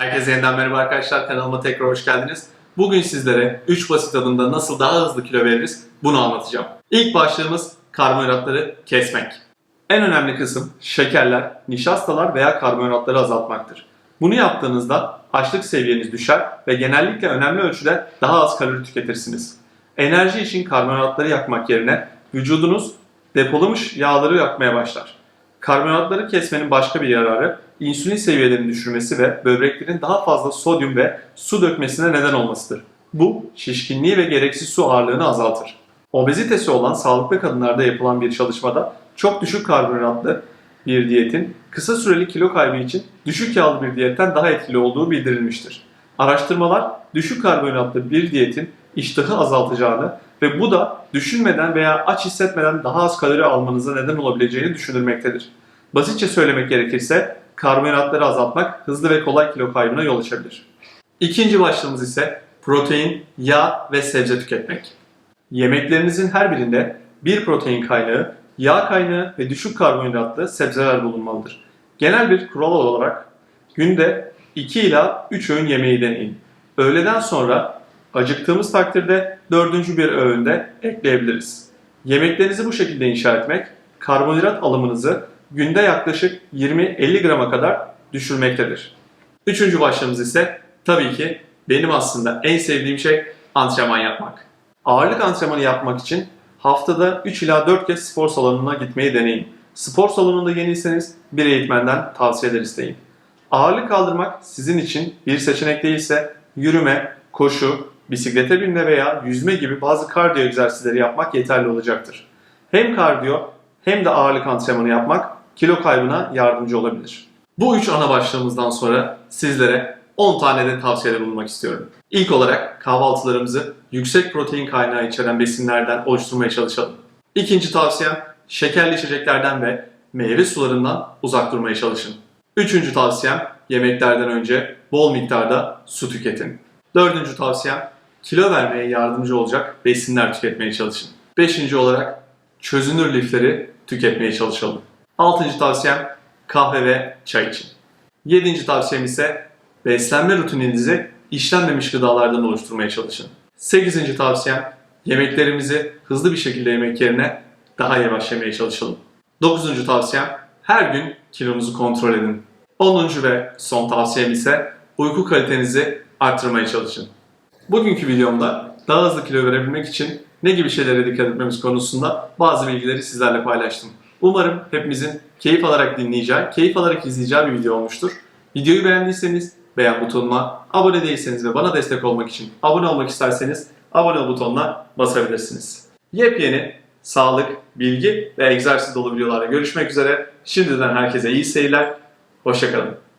Herkese yeniden merhaba arkadaşlar. Kanalıma tekrar hoş geldiniz. Bugün sizlere 3 basit adımda nasıl daha hızlı kilo veririz bunu anlatacağım. İlk başlığımız karbonhidratları kesmek. En önemli kısım şekerler, nişastalar veya karbonhidratları azaltmaktır. Bunu yaptığınızda açlık seviyeniz düşer ve genellikle önemli ölçüde daha az kalori tüketirsiniz. Enerji için karbonhidratları yakmak yerine vücudunuz depolamış yağları yakmaya başlar. Karbonhidratları kesmenin başka bir yararı insülin seviyelerini düşürmesi ve böbreklerin daha fazla sodyum ve su dökmesine neden olmasıdır. Bu şişkinliği ve gereksiz su ağırlığını azaltır. Obezitesi olan sağlıklı kadınlarda yapılan bir çalışmada çok düşük karbonhidratlı bir diyetin kısa süreli kilo kaybı için düşük yağlı bir diyetten daha etkili olduğu bildirilmiştir. Araştırmalar düşük karbonhidratlı bir diyetin iştahı azaltacağını ve bu da düşünmeden veya aç hissetmeden daha az kalori almanıza neden olabileceğini düşünülmektedir. Basitçe söylemek gerekirse karbonhidratları azaltmak hızlı ve kolay kilo kaybına yol açabilir. İkinci başlığımız ise protein, yağ ve sebze tüketmek. Yemeklerinizin her birinde bir protein kaynağı, yağ kaynağı ve düşük karbonhidratlı sebzeler bulunmalıdır. Genel bir kural olarak günde 2 ila 3 öğün yemeği deneyin. Öğleden sonra acıktığımız takdirde dördüncü bir öğünde ekleyebiliriz. Yemeklerinizi bu şekilde inşa etmek, karbonhidrat alımınızı günde yaklaşık 20-50 grama kadar düşürmektedir. Üçüncü başlığımız ise tabii ki benim aslında en sevdiğim şey antrenman yapmak. Ağırlık antrenmanı yapmak için haftada 3 ila 4 kez spor salonuna gitmeyi deneyin. Spor salonunda yeniyseniz bir eğitmenden tavsiyeler isteyin. Ağırlık kaldırmak sizin için bir seçenek değilse yürüme, koşu, bisiklete binme veya yüzme gibi bazı kardiyo egzersizleri yapmak yeterli olacaktır. Hem kardiyo hem de ağırlık antrenmanı yapmak kilo kaybına yardımcı olabilir. Bu üç ana başlığımızdan sonra sizlere 10 tane de tavsiyede bulunmak istiyorum. İlk olarak kahvaltılarımızı yüksek protein kaynağı içeren besinlerden oluşturmaya çalışalım. İkinci tavsiyem şekerli içeceklerden ve meyve sularından uzak durmaya çalışın. Üçüncü tavsiyem yemeklerden önce bol miktarda su tüketin. Dördüncü tavsiyem kilo vermeye yardımcı olacak besinler tüketmeye çalışın. Beşinci olarak çözünür lifleri tüketmeye çalışalım. Altıncı tavsiyem kahve ve çay için. Yedinci tavsiyem ise beslenme rutininizi işlenmemiş gıdalardan oluşturmaya çalışın. Sekizinci tavsiyem yemeklerimizi hızlı bir şekilde yemek yerine daha yavaş yemeye çalışalım. Dokuzuncu tavsiyem her gün kilonuzu kontrol edin. Onuncu ve son tavsiyem ise uyku kalitenizi arttırmaya çalışın. Bugünkü videomda daha hızlı kilo verebilmek için ne gibi şeylere dikkat etmemiz konusunda bazı bilgileri sizlerle paylaştım. Umarım hepimizin keyif alarak dinleyeceği, keyif alarak izleyeceği bir video olmuştur. Videoyu beğendiyseniz beğen butonuna, abone değilseniz ve bana destek olmak için abone olmak isterseniz abone ol butonuna basabilirsiniz. Yepyeni sağlık, bilgi ve egzersiz dolu videolarla görüşmek üzere. Şimdiden herkese iyi seyirler. Hoşçakalın.